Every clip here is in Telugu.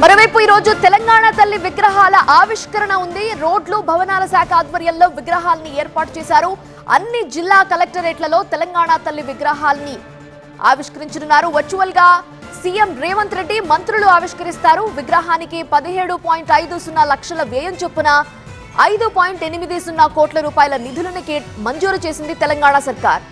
మరోవైపు ఈ రోజు తెలంగాణ తల్లి విగ్రహాల ఆవిష్కరణ ఉంది. రోడ్లు భవనాల శాఖ ఆధ్వర్యంలో విగ్రహాలని ఏర్పాటు చేశారు. అన్ని జిల్లా కలెక్టరేట్లలో తెలంగాణ తల్లి విగ్రహాల్ని ఆవిష్కరించనున్నారు. వర్చువల్గా సీఎం రేవంత్ రెడ్డి మంత్రులు ఆవిష్కరిస్తారు. విగ్రహానికి పదిహేడు పాయింట్ ఐదు సున్నా లక్షల వ్యయం చొప్పున ఐదు పాయింట్ ఎనిమిది సున్నా కోట్ల రూపాయల నిధులను మంజూరు చేసింది తెలంగాణ సర్కార్.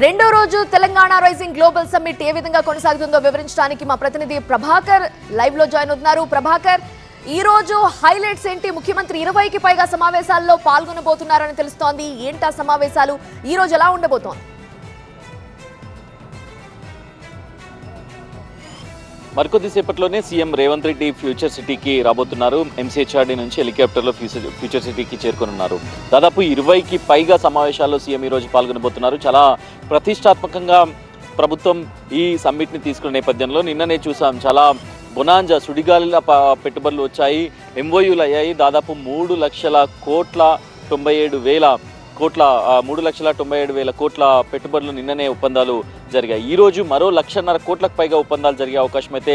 రెండో రోజు తెలంగాణ రైజింగ్ గ్లోబల్ సమ్మిట్ ఏ విధంగా కొనసాగుతుందో వివరించడానికి మా ప్రతినిధి ప్రభాకర్ లైవ్లో జాయిన్ అవుతున్నారు. ప్రభాకర్ ఈ రోజు హైలైట్స్ ఏంటి? ముఖ్యమంత్రి ఇరవైకి పైగా సమావేశాల్లో పాల్గొనబోతున్నారని తెలుస్తోంది. ఏంటా సమావేశాలు? ఈ రోజు ఎలా ఉండబోతోంది? మరికొద్దిసేపట్లోనే సీఎం రేవంత్ రెడ్డి ఫ్యూచర్ సిటీకి రాబోతున్నారు. ఎంసీహెచ్ఆర్డీ నుంచి హెలికాప్టర్లో ఫ్యూచర్ ఫ్యూచర్ సిటీకి చేరుకోనున్నారు. దాదాపు ఇరవైకి పైగా సమావేశాల్లో సీఎం ఈరోజు పాల్గొనబోతున్నారు. చాలా ప్రతిష్టాత్మకంగా ప్రభుత్వం ఈ సమ్మిట్ని తీసుకున్న నేపథ్యంలో నిన్ననే చూసాం. చాలా బొనాంజా సుడిగాలిల పెట్టుబడులు వచ్చాయి. ఎంఓయూలు అయ్యాయి. దాదాపు మూడు లక్షల కోట్ల తొంభై ఏడు వేల కోట్ల మూడు లక్షల తొంభై ఏడు వేల కోట్ల పెట్టుబడులు నిన్ననే ఒప్పందాలు జరిగాయి. ఈరోజు మరో లక్షన్నర కోట్లకు పైగా ఒప్పందాలు జరిగే అవకాశం అయితే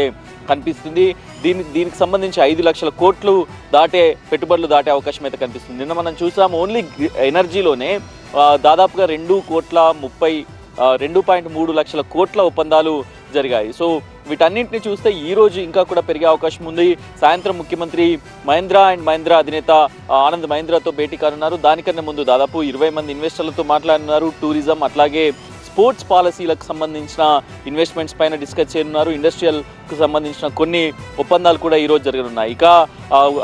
కనిపిస్తుంది. దీని దీనికి సంబంధించి ఐదు లక్షల కోట్లు దాటే పెట్టుబడులు దాటే అవకాశం అయితే కనిపిస్తుంది. నిన్న మనం చూసాం ఓన్లీ ఎనర్జీలోనే దాదాపుగా రెండు కోట్ల ముప్పై రెండు పాయింట్ మూడు లక్షల కోట్ల ఒప్పందాలు జరిగాయి. సో వీటన్నింటిని చూస్తే ఈ రోజు ఇంకా కూడా పెరిగే అవకాశం ఉంది. సాయంత్రం ముఖ్యమంత్రి మహేంద్ర అండ్ మహేంద్ర అధినేత ఆనంద్ మహేంద్రతో భేటీ కానున్నారు. దానికన్నా ముందు దాదాపు ఇరవై మంది ఇన్వెస్టర్లతో మాట్లాడినారు. టూరిజం అట్లాగే స్పోర్ట్స్ పాలసీలకు సంబంధించిన ఇన్వెస్ట్మెంట్స్ పైన డిస్కస్ చేయనున్నారు. ఇండస్ట్రియల్కు సంబంధించిన కొన్ని ఒప్పందాలు కూడా ఈరోజు జరగనున్నాయి. ఇక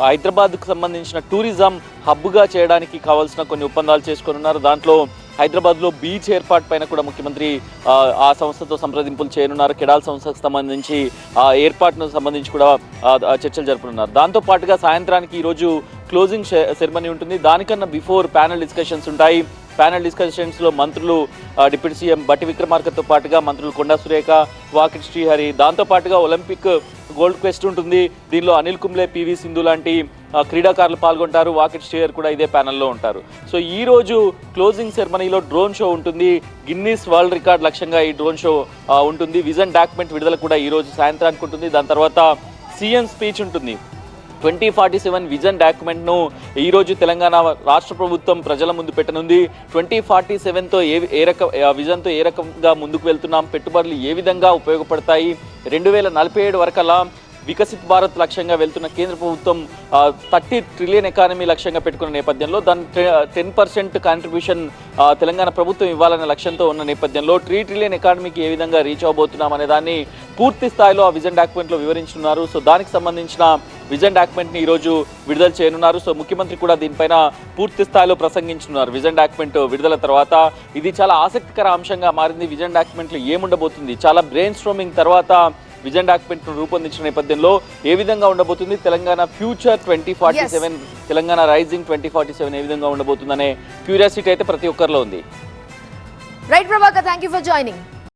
హైదరాబాద్కు సంబంధించిన టూరిజం హబ్గా చేయడానికి కావాల్సిన కొన్ని ఒప్పందాలు చేసుకోనున్నారు. దాంట్లో హైదరాబాద్లో బీచ్ ఏర్పాటు పైన కూడా ముఖ్యమంత్రి ఆ, సంస్థతో సంప్రదింపులు చేయనున్నారు. కెడాల్ సంస్థకు సంబంధించి ఆ ఏర్పాటును సంబంధించి కూడా చర్చలు జరుపుతున్నారు దాంతో పాటుగా సాయంత్రానికి ఈరోజు క్లోజింగ్ సెరమనీ ఉంటుంది. దానికన్నా బిఫోర్ ప్యానల్ డిస్కషన్స్ ఉంటాయి. ప్యానల్ డిస్కషన్స్లో మంత్రులు డిప్యూటీ సీఎం బట్టి విక్రమార్కతో పాటుగా మంత్రులు కొండా సురేఖ వాకిట్ శ్రీహరి దాంతో పాటుగా ఒలింపిక్ గోల్డ్ క్వెస్ట్ ఉంటుంది. దీనిలో అనిల్ కుంబ్లే పివి సింధు లాంటి క్రీడాకారులు పాల్గొంటారు వాకెట్ స్టేయర్ కూడా ఇదే ప్యానల్లో ఉంటారు. సో ఈ రోజు క్లోజింగ్ సెరమనీలో డ్రోన్ షో ఉంటుంది. గిన్నీస్ వరల్డ్ రికార్డ్ లక్ష్యంగా ఈ డ్రోన్ షో ఉంటుంది. విజన్ డాక్యుమెంట్ విడుదల కూడా ఈ రోజు సాయంత్రానికి ఉంటుంది. దాని తర్వాత సీఎం స్పీచ్ ఉంటుంది. ట్వంటీ ఫార్టీ సెవెన్ విజన్ డాక్యుమెంట్ను ఈరోజు తెలంగాణ రాష్ట్ర ప్రభుత్వం ప్రజల ముందు పెట్టనుంది. ట్వంటీ ఫార్టీ సెవెన్తో ఏ ఏ రకం విజన్తో ఏ రకంగా ముందుకు వెళ్తున్నాం పెట్టుబడులు ఏ విధంగా ఉపయోగపడతాయి? రెండు వేల నలభై ఏడు వరకల్లా వికసిత్ భారత్ లక్ష్యంగా వెళ్తున్న కేంద్ర ప్రభుత్వం థర్టీ ట్రిలియన్ ఎకానమీ లక్ష్యంగా పెట్టుకున్న నేపథ్యంలో దాని టెన్ పర్సెంట్ కాంట్రిబ్యూషన్ తెలంగాణ ప్రభుత్వం ఇవ్వాలనే లక్ష్యంతో ఉన్న నేపథ్యంలో త్రీ ట్రిలియన్ ఎకానమీకి ఏ విధంగా రీచ్ అవబోతున్నాం అనే దాన్ని పూర్తి స్థాయిలో ఆ విజన్ డాక్యుమెంట్లో వివరించున్నారు. సో దానికి సంబంధించిన విజన్ డాక్యుమెంట్ని ఈరోజు విడుదల చేయనున్నారు. సో ముఖ్యమంత్రి కూడా దీనిపైన పూర్తి స్థాయిలో ప్రసంగించున్నారు. విజన్ డాక్యుమెంట్ విడుదల తర్వాత ఇది చాలా ఆసక్తికర అంశంగా మారింది. విజన్ డాక్యుమెంట్లో ఏముండబోతుంది? చాలా బ్రెయిన్ స్ట్రోమింగ్ తర్వాత విజన్ డాక్యుమెంట్ రూపొందించిన నేపథ్యంలో ఏ విధంగా ఉండబోతుంది? Telangana future twenty forty. Seven Telangana rising twenty forty seven ఏ విధంగా ఉండబోతుందనే క్యూరియాసిటీ అయితే ప్రతి ఒక్కరిలో ఉంది. Right Prabhakar thank you for joining